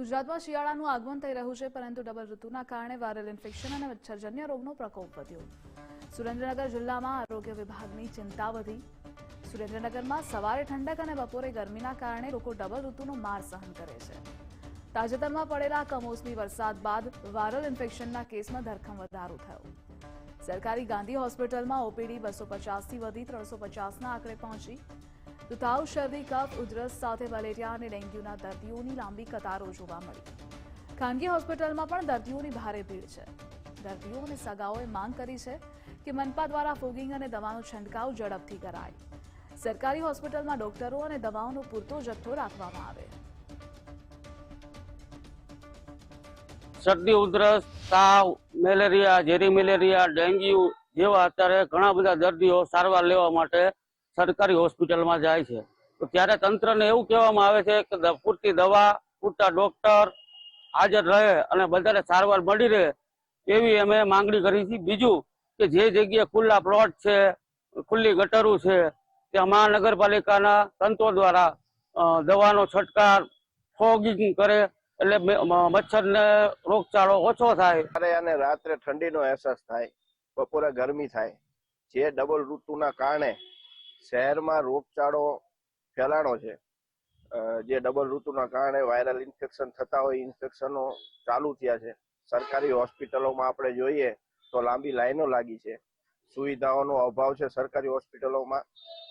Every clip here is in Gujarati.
ગુજરાતમાં શિયાળાનું આગમન થઈ રહ્યું છે, પરંતુ ડબલ ઋતુના કારણે વાયરલ ઇન્ફેક્શન અને મચ્છરજન્ય રોગનો પ્રકોપ વધ્યો. સુરેન્દ્રનગર જિલ્લામાં આરોગ્ય વિભાગની ચિંતા વધી. સુરેન્દ્રનગરમાં સવારે ઠંડક અને બપોરે ગરમીના કારણે લોકો ડબલ ઋતુનો માર સહન કરે છે. તાજેતરમાં પડેલા કમોસમી વરસાદ બાદ વાયરલ ઇન્ફેક્શનના કેસમાં ધરખમ વધારો થયો. સરકારી ગાંધી હોસ્પિટલમાં ઓપીડી બસો પચાસથી વધી ત્રણસો પચાસના આંકડે પહોંચી. તો તાવ શરદી, કફ, ઉધરસ સાથે મલેરિયા અને ડેન્ગ્યુના દર્દીઓની લાંબી કતારો જોવા મળી. ખાનગી હોસ્પિટલમાં પણ દર્દીઓની ભારે ભીડ છે. દર્દીઓ અને સગાઓએ માંગ કરી છે કે મનપા દ્વારા ફોગિંગ અને દવાનો છંટકાવ ઝડપથી કરાય. સરકારી હોસ્પિટલમાં ડોક્ટરો અને દવાઓનો પૂરતો જથ્થો રાખવામાં આવે. શરદી, ઉધરસ, તાવ, મેલેરિયા, ઝેરી મેલેરિયા, ડેન્ગ્યુ જેવા અત્યારે ઘણા બધા દર્દીઓ સારવાર લેવા માટે સરકારી હોસ્પિટલમાં જાય છે. તો ત્યારે તંત્રને એવું કહેવામાં આવે છે કે પૂરતી દવા, પૂરતા ડોક્ટર હાજર રહે અને બધાને સારવાર મળી રહે એવી અમે માંગણી કરી છે. બીજું કે જે જગ્યાએ ખુલ્લા પ્લોટ છે, ખુલ્લી ગટરું છે, ત્યાં મહાનગરપાલિકાના તંત્રો દ્વારા દવાનો છંટકાર ફોગિંગ કરે એટલે મચ્છરને રોગચાળો ઓછો થાય. સવારે અને રાત્રે ઠંડીનો અહેસાસ થાય, બપોરે ગરમી થાય. જે ડબલ ઋતુના કારણે શહેરમાં રોગચાળો ફેલાણો છે. જે ડબલ ઋતુના કારણે વાયરલ ઇન્ફેક્શન થતા હોય ઇન્ફેક્શનો ચાલુ થયા છે. સરકારી હોસ્પિટલોમાં આપણે જોઈએ તો લાંબી લાઈનો લાગી છે. સુવિધાઓનો અભાવ છે સરકારી હોસ્પિટલોમાં.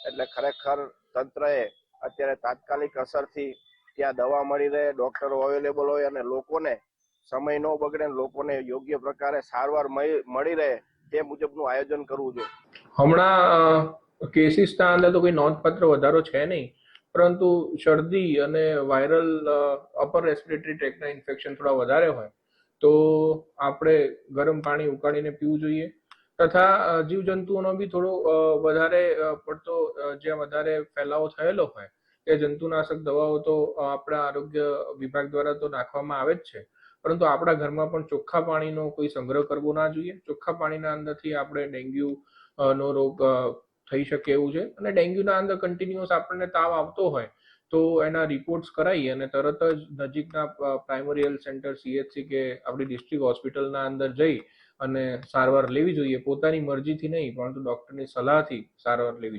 એટલે ખરેખર તંત્રએ અત્યારે તાત્કાલિક અસરથી ત્યાં દવા મળી રહે, ડોક્ટરો અવેલેબલ હોય અને લોકોને સમય ન બગડે લોકોને યોગ્ય પ્રકારે સારવાર મળી રહે તે મુજબનું આયોજન કરવું જોઈએ. હમણાં કેસીસના અંદર તો કોઈ નોંધપાત્ર વધારો છે નહીં. પરંતુ શરદી અને વાયરલ અપર રેસ્પિરેટરી ટ્રેકના ઇન્ફેક્શન થોડા વધારે હોય, તો આપણે ગરમ પાણી ઉકાળીને પીવું જોઈએ. તથા જીવજંતુઓનો બી થોડો વધારે પડતો જ્યાં વધારે ફેલાવો થયેલો હોય, તે જંતુનાશક દવાઓ તો આપણા આરોગ્ય વિભાગ દ્વારા તો નાખવામાં આવે જ છે. પરંતુ આપણા ઘરમાં પણ ચોખ્ખા પાણીનો કોઈ સંગ્રહ કરવો ના જોઈએ. ચોખ્ખા પાણીના અંદરથી આપણે ડેન્ગ્યુ નો રોગ થઈ શકે એવું છે. અને ડેન્ગ્યુના અંદર કન્ટિન્યુઅસ આપણને તાવ આવતો હોય તો એના રિપોર્ટ્સ કરાવી અને તરત જ નજીકના પ્રાઇમરી હેલ્થ સેન્ટર સીએચસી કે આપણી ડિસ્ટ્રિક્ટ હોસ્પિટલના અંદર જઈ અને સારવાર લેવી જોઈએ. પોતાની મરજીથી નહીં, પરંતુ ડૉક્ટરની સલાહથી સારવાર લેવી જોઈએ.